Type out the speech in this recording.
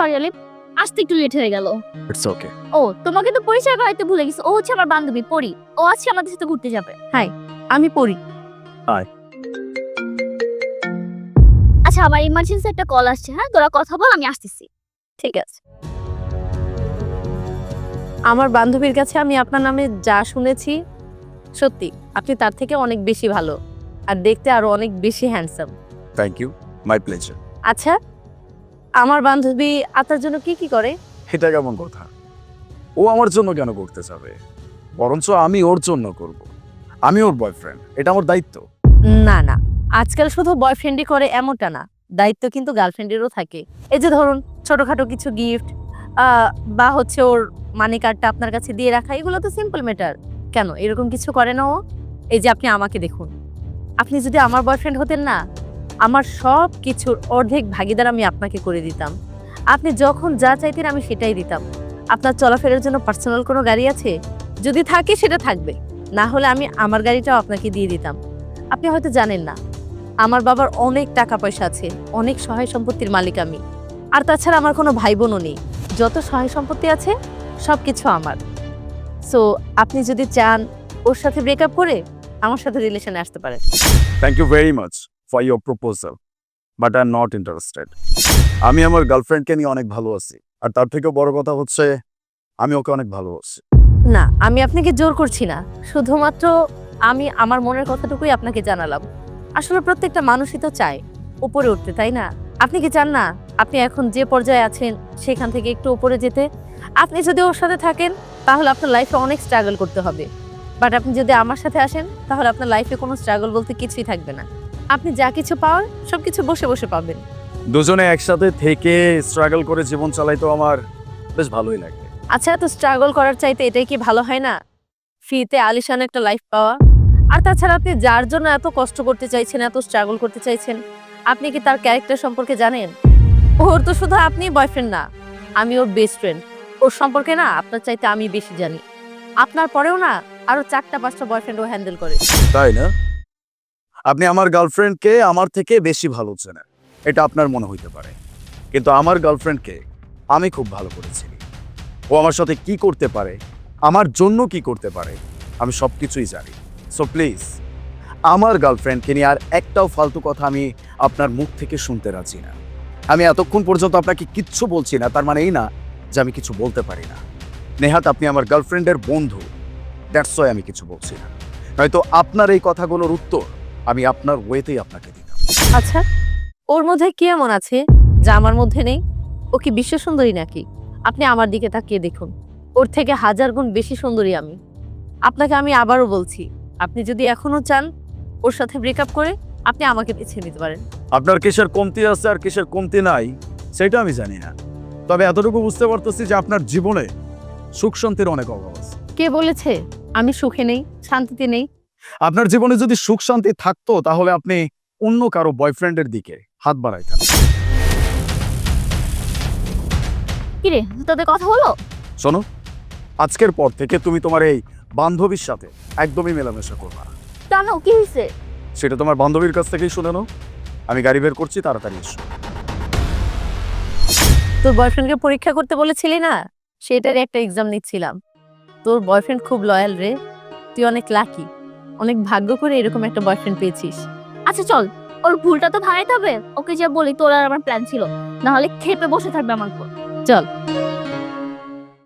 Sorry আলিফ আসতে একটু late হয়ে গেল। ইটস ওকে ও তোমাকে তো পরিচয় করাইতে ভুলে গেছি। ও হচ্ছে আমার বান্ধবী পরি। ও আজকে আমাদের সাথে ঘুরতে যাবে। হাই আমি পড়ি আচ্ছা আমার ইমার্জেন্সি একটা কল আসছে হ্যাঁ? তোরা কথা বল আমি আসতেছি। ঠিক আছে। আমার বান্ধবীর কাছে আমি আপনার নামে যা শুনেছি সত্যি আপনি তার থেকে অনেক বেশি ভালো। আর দেখতে আরও অনেক বেশি handsome thank you my pleasure আচ্ছা আমার বান্ধবী আপনার জন্য কি কি করে? এটা কেমন কথা? ও আমার জন্য কেন করতে যাবে? বরঞ্চ আমি ওর জন্য করব। আমি ওর বয়ফ্রেন্ড এটা আমার দায়িত্ব। না না আজকাল শুধু বয়ফ্রেন্ডই করে এমনটা না দায়িত্ব কিন্তু গার্লফ্রেন্ডেরও থাকে। এই যে ধরুন ছোটখাটো কিছু গিফট বা হচ্ছে ওর মানি কার্ডটা আপনার কাছে দিয়ে রাখা এগুলো তো সিম্পল ম্যাটার কেন? এরকম কিছু করে না ও? এই যে আপনি আমাকে দেখুন। আপনি যদি আমার বয়ফ্রেন্ড হতেন না আমার সব কিছুর অর্ধেক ভাগিদার আমি আপনাকে করে দিতাম। আপনি যখন যা চাইতেন আমি সেটাই দিতাম। আপনার চলাফেরার জন্য পার্সোনাল কোনো গাড়ি আছে? যদি থাকে সেটা থাকবে। না হলে আমি আমার গাড়িটাও আপনাকে দিয়ে দিতাম। আপনি হয়তো জানেন না, আমার বাবার অনেক টাকা পয়সা আছে, অনেক সহায় সম্পত্তির মালিক আমি। আর তাছাড়া আমার কোনো ভাই বোনও নেই। যত সহায় সম্পত্তি আছে সব কিছু আমার। সো আপনি যদি চান ওর সাথে ব্রেকআপ করে, আমার সাথে রিলেশনে আসতে পারেন। Thank you very much for your proposal but I am not interested আমি আমার গার্লফ্রেন্ডকে নিয়ে অনেক ভালো আছি, আর তার থেকেও বড় কথা হচ্ছে, আমি ওকে অনেক ভালোবাসি। না, আমি আপনাকে জোর করছি না। শুধুমাত্র আমি আমার মনের কথাটুকুই আপনাকে জানালাম। আসলে প্রত্যেকটা মানুষই তো চায় উপরে উঠতে, তাই না? আপনি কি চান না আপনি এখন যে পর্যায়ে আছেন সেখান থেকে একটু উপরে যেতে? আপনি যদি ওর সাথে থাকেন, তাহলে আপনার লাইফে অনেক স্ট্রাগল করতে হবে। বাট আপনি যদি আমার সাথে আসেন, তাহলে আপনার লাইফে কোনো স্ট্রাগল বলতে কিছুই থাকবে না। আপনি যা কিছু পাওয়ার সব কিছু বসে বসে পাবেন। দুজনে একসাথে থেকে স্ট্রাগল করে জীবন চালাইতো আমার বেশ ভালোই লাগে। আচ্ছা এত স্ট্রাগল করার চাইতে এটাই কি ভালো হয় না? ফ্রিতে আলিশান একটা লাইফ পাওয়া। আর তাছাড়া আপনি যার জন্য এত কষ্ট করতে চাইছেন এত স্ট্রাগল করতে চাইছেন আপনি কি তার ক্যারেক্টার সম্পর্কে জানেন? ওর তো শুধু আপনি বয়ফ্রেন্ড না আমি ওর বেস্ট ফ্রেন্ড ওর সম্পর্কে না আপনার চাইতে আমি বেশি জানি। আপনার পরেও না আরও চারটা পাঁচটা বয়ফ্রেন্ড ও হ্যান্ডেল করে। তাই না? আপনি আমার গার্লফ্রেন্ডকে আমার থেকে বেশি ভালো চেনেন। এটা আপনার মনে হইতে পারে। কিন্তু আমার গার্লফ্রেন্ডকে আমি খুব ভালো করেছি। ও আমার সাথে কি করতে পারে, আমার জন্য কি করতে পারে, আমি সব কিছুই জানি। সো প্লিজ আমার গার্লফ্রেন্ডকে নিয়ে আর একটাও ফালতু কথা আমি আপনার মুখ থেকে শুনতে রাজি না। আমি এতক্ষণ পর্যন্ত আপনাকে কিচ্ছু বলছি না, তার মানে এই না যে আমি কিছু বলতে পারি না। নেহাত আপনি আমার গার্লফ্রেন্ডের বন্ধু দ্যাটস ওয়াই আমি কিছু বলছি না। নয়তো আপনার এই কথাগুলোর উত্তর আমি আপনার ওয়েতেই আপনাকে দিতাম। আচ্ছা ওর মধ্যে কি এমন আছে যা আমার মধ্যে নেই? ও কি বিশ্ব সুন্দরী নাকি? আপনি আমার দিকে তাকিয়ে দেখুন। ওর থেকে হাজার গুণ বেশি সুন্দরী আমি। আপনাকে আমি আবারও বলছি আপনি যদি এখনও চান ওর সাথে ব্রেকআপ করে আপনি আমাকে বেছে নিতে পারেন। আপনার কিসের কমতি আছে আর কিসের কমতি নাই সেটা আমি জানি না। তবে এতটুকু বুঝতে পারতেছি যে আপনার জীবনে সুখ শান্তির অনেক অভাব আছে। কে বলেছে? আমি সুখে নেই শান্তিতে নেই আপনার জীবনে যদি সুখ শান্তি থাকতো তাহলে আপনি অন্য কারও বয়ফ্রেন্ডের দিকে হাত বাড়াইতেন। কিরে তোদের কথা হলো? শোনো আজকের পর থেকে তুমি তোমার এই বান্ধবীর সাথে একদমই মেলামেশা করবা কেন? কি হয়েছে? সেটা তোমার বান্ধবীর কাছ থেকেই শুনে নাও। আমি গাড়ি বের করছি তাড়াতাড়ি এসো। তোর বয়ফ্রেন্ডকে পরীক্ষা করতে বলেছিলি না? সেটারই একটা এক্সাম নিচ্ছিলাম। তোর বয়ফ্রেন্ড খুব লয়াল রে। তুই অনেক লাকি অনেক ভাগ্য করে এরকম একটা বয়ফ্রেন্ড পেয়েছিস। আচ্ছা চল। ওর ভুলটা তো ভাঙাইতে হবে। ওকে যে বলি, তোর আর আমার প্ল্যান ছিল। না হলে খেপে বসে থাকবে আমার উপর। চল।